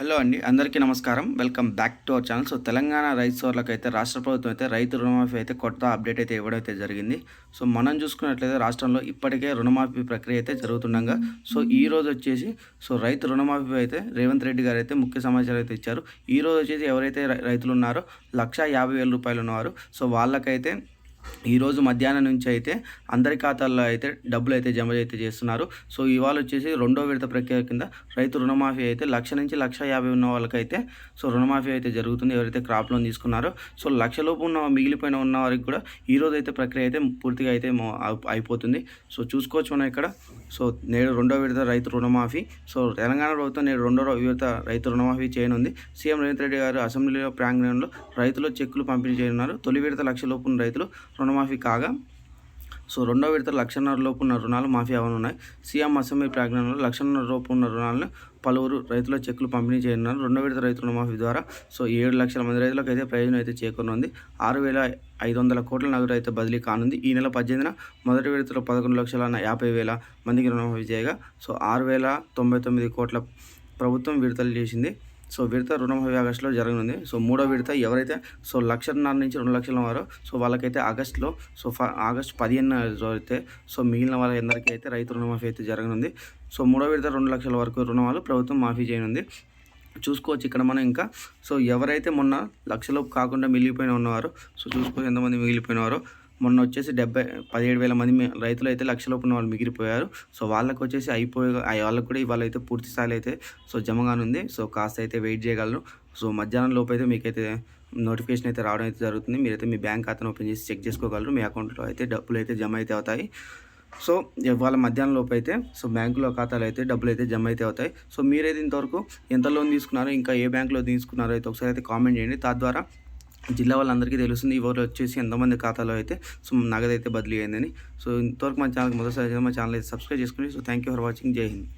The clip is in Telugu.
హలో అండి అందరికీ నమస్కారం. Welcome back to our channel. So Telangana రైతు అయితే రాష్ట్ర ప్రభుత్వం అయితే రైతు రుణమాఫీ అయితే కొత్త అప్డేట్ అయితే ఇవ్వడం అయితే జరిగింది. సో మనం చూసుకున్నట్లయితే రాష్ట్రంలో ఇప్పటికే రుణమాఫీ ప్రక్రియ అయితే జరుగుతుండగా సో ఈ రోజు వచ్చేసి సో రైతు రుణమాఫీ అయితే రేవంత్ రెడ్డి గారు అయితే ముఖ్య సమాచారం అయితే ఇచ్చారు. ఈ రోజు వచ్చేసి ఎవరైతే రై- రైతులు ఉన్నారో లక్ష యాభై వేల రూపాయలు ఉన్నవారు. సో వాళ్ళకైతే ఈరోజు మధ్యాహ్నం నుంచి అయితే అందరి ఖాతాల్లో అయితే డబ్బులు అయితే జమ అయితే చేస్తున్నారు. సో ఇవాళ వచ్చేసి రెండో విడత ప్రక్రియ కింద రైతు రుణమాఫీ అయితే లక్ష నుంచి లక్ష యాభై ఉన్న వాళ్ళకైతే సో రుణమాఫీ అయితే జరుగుతుంది. ఎవరైతే క్రాప్ లోన్ తీసుకున్నారో సో లక్షలోపు ఉన్న మిగిలిపోయిన ఉన్న వారికి కూడా ఈరోజు అయితే ప్రక్రియ అయితే పూర్తిగా అయితే అయిపోతుంది. సో చూసుకోవచ్చు మనం ఇక్కడ. సో నేడు రెండో విడత రైతు రుణమాఫీ. సో తెలంగాణ ప్రభుత్వం నేడు రెండో విడత రైతు రుణమాఫీ చేయనుంది. సీఎం రేవంత్ రెడ్డి గారు అసెంబ్లీలో ప్రాంగణంలో రైతులు చెక్కులు పంపిణీ చేయనున్నారు. తొలి విడత లక్షలోపు ఉన్న రైతులు రుణమాఫీ కాగా సో రెండో విడత లక్షన్నర లోపు ఉన్న రుణాలు మాఫీ అవనున్నాయి సీఎం అసెంబ్లీ ప్రాంగణంలో లక్షన్నర లోపు ఉన్న రుణాలను పలువురు రైతుల చెక్కులు పంపిణీ చేయనున్నారు. రెండో విడత రైతు రుణమాఫీ ద్వారా సో ఏడు లక్షల మంది రైతులకు అయితే ప్రయోజనం అయితే చేకూరనుంది. ఆరు వేల ఐదు వందల కోట్ల నగదు అయితే బదిలీ కానుంది. ఈ నెల పద్దెనిమిదిన మొదటి విడతలో పదకొండు లక్షల యాభై వేల మందికి రుణమాఫీ చేయగా సో ఆరు వేల తొంభై తొమ్మిది కోట్ల ప్రభుత్వం విడుదల చేసింది. సో విడత రుణమాఫీ ఆగస్టులో జరగనుంది. సో మూడో విడత ఎవరైతే సో లక్షన్నర నుంచి రెండు లక్షల వారో సో వాళ్ళకైతే ఆగస్టులో సో ఫ ఆగస్ట్ పదిహేను అయితే సో మిగిలిన వాళ్ళందరికీ అయితే రైతు రుణమాఫీ అయితే జరగనుంది. సో మూడో విడత రెండు లక్షల వరకు రుణాలు ప్రభుత్వం మాఫీ చేయనుంది. చూసుకోవచ్చు ఇక్కడ మనం ఇంకా. సో ఎవరైతే మొన్న లక్షలు కాకుండా మిగిలిపోయిన ఉన్నవారో సో చూసుకోవచ్చు ఎంతమంది మిగిలిపోయినవారో మొన్న వచ్చేసి డెబ్బై పదిహేడు వేల మంది రైతులు అయితే లక్షలోపు ఉన్న వాళ్ళు మిగిలిపోయారు. సో వాళ్ళకు వచ్చేసి అయిపోయే వాళ్ళకు వాళ్ళకి కూడా ఇవాళ అయితే పూర్తి స్థాయిలో అయితే సో జమగానుంది. సో కాస్త అయితే వెయిట్ చేయగలరు. సో మధ్యాహ్నం లోపు అయితే మీకైతే నోటిఫికేషన్ అయితే రావడం అయితే జరుగుతుంది. మీరైతే మీ బ్యాంక్ ఖాతాను ఓపెన్ చేసి చెక్ చేసుకోగలరు. మీ అకౌంట్లో అయితే డబ్బులు అయితే జమ అయితే అవుతాయి. సో ఇవాళ మధ్యాహ్నం లోపు అయితే సో బ్యాంకులో ఖాతాలు అయితే డబ్బులు అయితే జమ అయితే అవుతాయి. సో మీరైతే ఇంతవరకు ఎంత లోన్ తీసుకున్నారో ఇంకా ఏ బ్యాంకులో తీసుకున్నారో అయితే ఒకసారి అయితే కామెంట్ చేయండి. తద్వారా జిల్లా వాళ్ళందరికీ తెలుస్తుంది. ఎవరు వచ్చేసి ఎంతమంది ఖాతాలో అయితే సో నగదు అయితే బదిలీ అయిందని. సో ఇంతవరకు మా ఛానల్ మొదటిసారి మా ఛానల్ అయితే సబ్స్క్రైబ్ చేసుకోండి. So thank you for watching. Jai Hind.